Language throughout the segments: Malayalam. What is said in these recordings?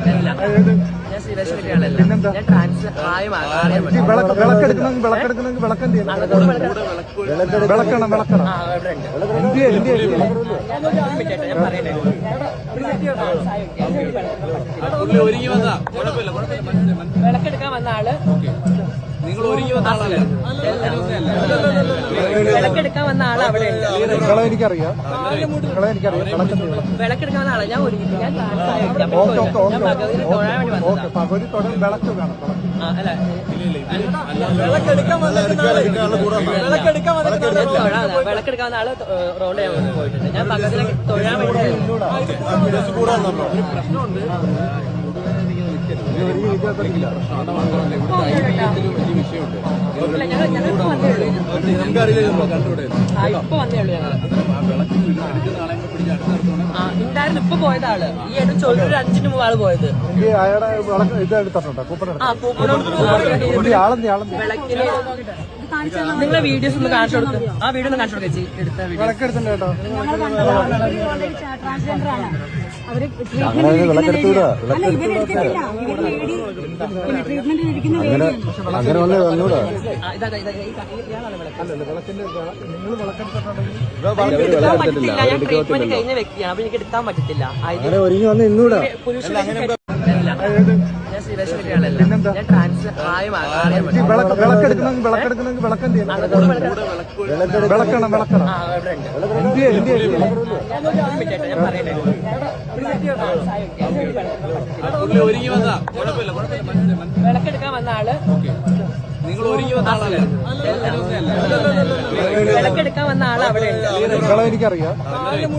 ഞാൻ ശ്രീലക്ഷ്മിയാളല്ല പിന്നെന്താ? ഞാൻ ട്രാൻസ് ആയി ഈ വിളക്ക് വിളക്കെടുക്കണമെങ്കിൽ വിളക്കെടുക്കണമെങ്കിൽ വിളക്കെന്ത് ചെയ്യണം വിളക്കണം വിളക്കണം ആ ഇവിടെ ഉണ്ട് ഇന്ത്യ ഞാൻ ഒരു മിനിറ്റ് ആയിട്ട് ഞാൻ പറയട്ടെ പുള്ളി ഒരുങ്ങി വന്നാ കുഴപ്പമില്ല കുഴപ്പമില്ല മനസ്സിലായി, മനസ്സിലായി. വിളക്കെടുക്കാൻ വന്ന ആൾ നിങ്ങൾ ഒരുങ്ങി വന്ന ആളല്ലേ അല്ല നിങ്ങളെ എനിക്കറിയാം. വിളക്കെന്ത് ചെയ്യണം. വിളക്കെടുക്കാൻ വന്ന ആൾ. ഞാൻ ഞാൻ ഭഗവതിനെ തൊഴാൻ വേണ്ടി വിളക്കെടുക്കാൻ വിളക്കെടുക്കാൻ വന്ന ആൾ റോഡ് ചെയ്യാൻ പോയിട്ടുണ്ട്. ഞാൻ ഭഗവതിനെ തൊഴാൻ വേണ്ടി വിദ്യാർത്ഥിക്കില്ല വലിയ വിഷയമുണ്ട്. ഉള്ളൂ കണ്ടുകൂടെ ഇപ്പൊ വന്നേ ഉള്ളൂ ആ ഉണ്ടായിരുന്നു ഇപ്പൊ പോയത് ആൾ ഈ ആയിട്ട് ചോദിച്ചു ഒരു അഞ്ചിന് മുമ്പ് ആൾ പോയത്. അയാളുടെ വിളക്ക് ഇത് എടുത്തിട്ടുണ്ടോ കൂപ്പൺ ആ പൂപ്പണോട് ആളെന്ത് ആളെന്ത്? വിളക്കിന് നിങ്ങളെ വീഡിയോസ് ഒന്ന് കാണിച്ചു കൊടുക്കും. ആ വീഡിയോ ഒന്ന് കാണിച്ചു കൊടുക്കുക ചേച്ചി എടുത്ത വീഡിയോ വിളക്കെടുത്തില്ല കേട്ടോ. അവർ അങ്ങനെ വന്ന് വന്നൂടാ. അങ്ങനെ ഒരുങ്ങി വന്ന് ഇന്നൂടാ ഞാൻ പിന്നെന്താ? ഞാൻ ട്രാൻസ് ആയി ആറിയ ഈ വിളക്ക് വിളക്കെടുക്കണമെങ്കിൽ വിളക്കെടുക്കണമെങ്കിൽ വിളക്കെന്ത് ചെയ്യണം വിളക്കണം വിളക്കണം ആ ഇവിടെ ഉണ്ട്. ഇന്ത്യ ഇന്ത്യ ഞാൻ ഒരു മിനിറ്റ് ആയിട്ട് ഞാൻ പറയട്ടെ. പുള്ളി ഒരുങ്ങി വന്നാ കുഴപ്പമില്ല കുഴപ്പമില്ല മനസ്സിലായി, മനസ്സിലായി. വിളക്കെടുക്കാൻ വന്ന ആൾ നിങ്ങൾ ഒരുങ്ങി വന്ന ആളല്ലേ വിളക്കെടുക്കാൻ വന്ന ആൾ അവിടെ ഉണ്ട് നിങ്ങളെ എനിക്കറിയാം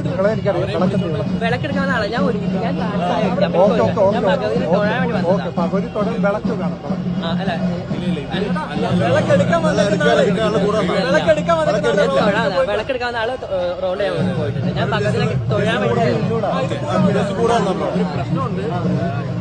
നിങ്ങളെ എനിക്കറിയാം ചെയ്യണം വിളക്കെടുക്കാൻ വന്ന ആൾ ഞാൻ ഒരുങ്ങി ഞാൻ ആയി ഞാൻ ഓക്കെ ഓക്കെ ഞാൻ ഭഗവതിനെ തൊഴാൻ വേണ്ടി വന്നതാ ഓക്കെ പകുതി തൊടൽ വിളക്ക് വേണം വിളക്ക്. ആ, അല്ല വിളക്കെടുക്കാൻ ഞാൻ തൊഴാൻ വിളക്കെടുക്കാൻ വന്ന ആൾ റോഡ് ചെയ്യാൻ പോയിട്ടുണ്ട് ഞാൻ ഭഗവതിനെ തൊഴാൻ വേണ്ടി ഇത് ഒരു വിദ്യാർത്ഥിക്കില്ല വലിയ വിഷയമുണ്ട് ഇല്ല, ഞങ്ങൾ ഞങ്ങൾ ഇപ്പൊ വന്നേ ഉള്ളൂ നമുക്കറിയില്ല കണ്ടുകൂടെ ആ ഇപ്പൊ വന്നേ ഉള്ളൂ ഞങ്ങൾ ആ വിളക്ക് എടുക്കുന്ന ആളെ കൂടെ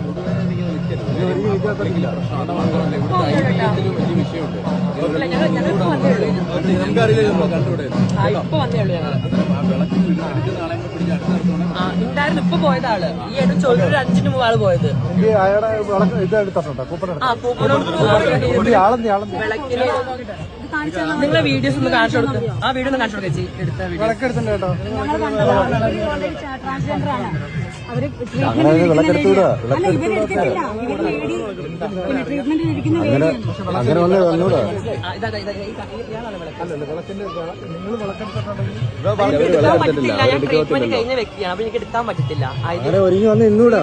ഉണ്ടായിരുന്നു ഇപ്പൊ പോയത് ആൾ ഈ ആയിട്ട് ചോദിച്ചു ഒരു അഞ്ചിന് മുമ്പ് ആൾ പോയത് ആ വിളക്കിന് നിങ്ങളെ വീഡിയോസ് ഒന്ന് കാണിച്ചു കൊടുക്കും ആ വീഡിയോ ഒന്ന് കാണിച്ചു കൊടുക്കുക ചേച്ചി എടുത്ത വീഡിയോ ട്രാൻസ്ജെൻഡർ ആണ് അവർ അങ്ങനെ വന്നേ വന്നൂടാ. ഞാൻ ട്രീറ്റ്മെന്റ് കഴിഞ്ഞ വ്യക്തിയാണ്. അപ്പൊ എനിക്ക് എടുക്കാൻ പറ്റത്തില്ല. അങ്ങനെ ഒരുങ്ങി വന്ന് ഇന്നൂടാ